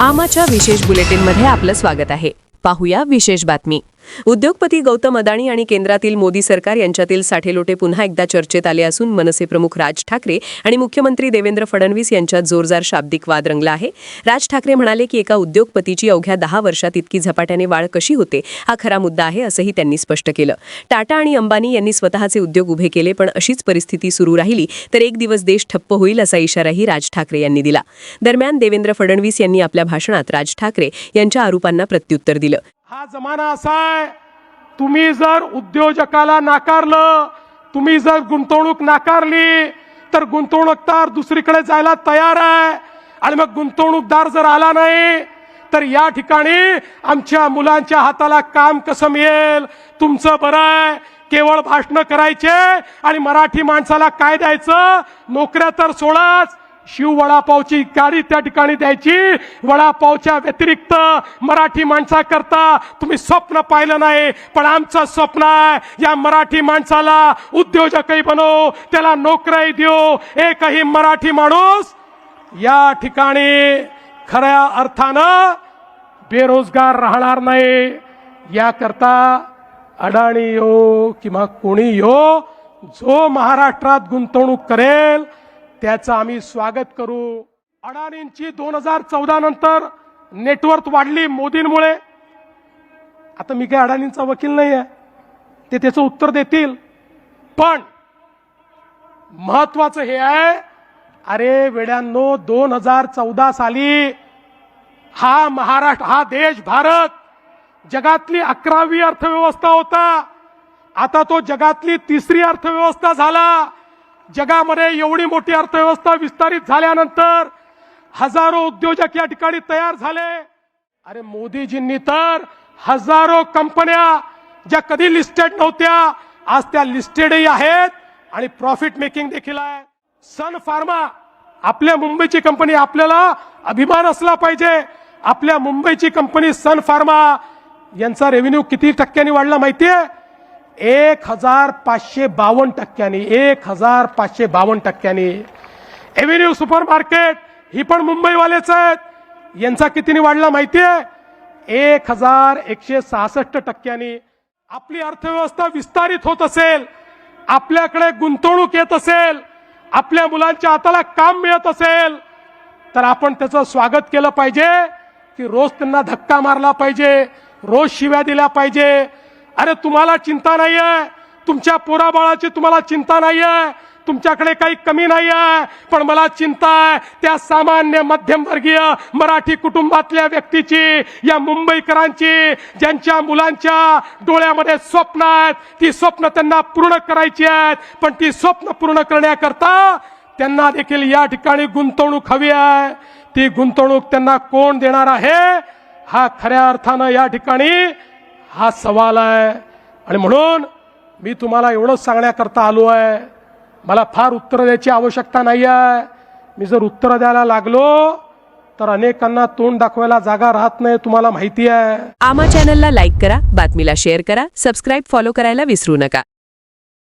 आमाच्या विशेष बुलेटिनमध्ये आपलं स्वागत आहे. पाहूया विशेष बातमी. उद्योगपती गौतम अदाणी आणि केंद्रातील मोदी सरकार यांच्यातील साठेलोटे पुन्हा एकदा चर्चेत आले असून मनसे प्रमुख राज ठाकरे आणि मुख्यमंत्री देवेंद्र फडणवीस यांच्यात जोरदार शाब्दिक वाद रंगला आहे. राज ठाकरे म्हणाले की एका उद्योगपतीची अवघ्या दहा वर्षात इतकी झपाट्याने वाढ कशी होते हा खरा मुद्दा आहे असंही त्यांनी स्पष्ट केलं. टाटा आणि अंबानी यांनी स्वतःचे उद्योग उभे केले पण अशीच परिस्थिती सुरू राहिली तर एक दिवस देश ठप्प होईल असा इशाराही राज ठाकरे यांनी दिला. दरम्यान देवेंद्र फडणवीस यांनी आपल्या भाषणात राज ठाकरे यांच्या आरोपांना प्रत्युत्तर दिलं. हा जमाना असा आहे तुम्ही जर उद्योजकाला नाकारलं तुम्ही जर गुंतवणूक नाकारली तर गुंतवणूकदार दुसरीकडे जायला तयार आहे. आणि मग गुंतवणूकदार जर आला नाही तर या ठिकाणी आमच्या मुलांच्या हाताला काम कसं मिळेल? तुमचं बरं आहे केवळ भाषणं करायचे आणि मराठी माणसाला काय द्यायचं? नोकऱ्या तर सोडाच. शिव वडापावची गाडी त्या ठिकाणी द्यायची. वडापावच्या व्यतिरिक्त मराठी माणसाकरता तुम्ही स्वप्न पाहिलं नाही पण आमचं स्वप्न आहे या मराठी माणसाला उद्योजकही बनवू त्याला नोकऱ्याही देऊ एकही मराठी माणूस या ठिकाणी खऱ्या अर्थानं बेरोजगार राहणार नाही. याकरता अडाणी यो किंवा कोणी यो जो महाराष्ट्रात गुंतवणूक करेल त्याचं आम्ही स्वागत करू. अडाणींची दोन हजार चौदा नंतर नेटवर्थ वाढली मोदींमुळे. आता मी काय अडाणींचा वकील नाही आहे ते त्याचं उत्तर देतील. पण महत्वाचं हे आहे अरे वेड्यांनो दोन हजार चौदा साली हा महाराष्ट्र हा देश भारत जगातली अकरावी अर्थव्यवस्था होता. आता तो जगातली तिसरी अर्थव्यवस्था झाला. जगामध्ये एवढी मोठी अर्थव्यवस्था विस्तारित झाल्यानंतर हजारो उद्योजक या ठिकाणी तयार झाले. अरे मोदीजींनी तर हजारो कंपन्या ज्या कधी लिस्टेड नव्हत्या आज त्या लिस्टेडही आहेत आणि प्रॉफिट मेकिंग देखील आहे. सन फार्मा आपल्या मुंबईची कंपनी आपल्याला अभिमान असला पाहिजे. आपल्या मुंबईची कंपनी सन फार्मा यांचा रेव्हेन्यू किती टक्क्यांनी वाढला माहितीये? एक हजार पाचशे बावन्न टक्क्यांनी एक हजार पाचशे बावन्न टक्क्यांनी. एव्हेन्यू सुपर मार्केट ही पण मुंबईवालेच आहेत. यांचा कितीने वाढला माहिती आहे एक हजार एकशे सहासष्ट टक्क्यांनी. आपली अर्थव्यवस्था विस्तारित होत असेल. आपल्याकडे गुंतवणूक येत असेल. आपल्या मुलांच्या हाताला काम मिळत असेल. तर आपण त्याचं स्वागत केलं पाहिजे की रोज त्यांना धक्का मारला पाहिजे रोज शिव्या दिल्या पाहिजे. अरे तुम्हाला चिंता नाही आहे तुमच्या पोराबाळाची तुम्हाला चिंता नाही आहे तुमच्याकडे काही कमी नाही आहे पण मला चिंता आहे त्या सामान्य मध्यमवर्गीय मराठी कुटुंबातल्या व्यक्तीची या मुंबईकरांची ज्यांच्या मुलांच्या डोळ्यामध्ये स्वप्न आहेत ती स्वप्न त्यांना पूर्ण करायची आहेत पण ती स्वप्न पूर्ण करण्याकरता त्यांना देखील या ठिकाणी गुंतवणूक हवी आहे. ती गुंतवणूक त्यांना कोण देणार आहे? हा खऱ्या अर्थानं या ठिकाणी हा सवाल आहे. आणि म्हणून मी तुम्हाला एवढंच सांगण्याकरता आलो आहे. मला फार उत्तर द्यायची आवश्यकता नाही आहे मी जर उत्तर द्यायला लागलो तर अनेकांना तोंड दाखवायला जागा राहत नाही तुम्हाला माहिती आहे. आमा चॅनलला लाईक करा बातमीला शेअर करा सबस्क्राईब फॉलो करायला विसरू नका.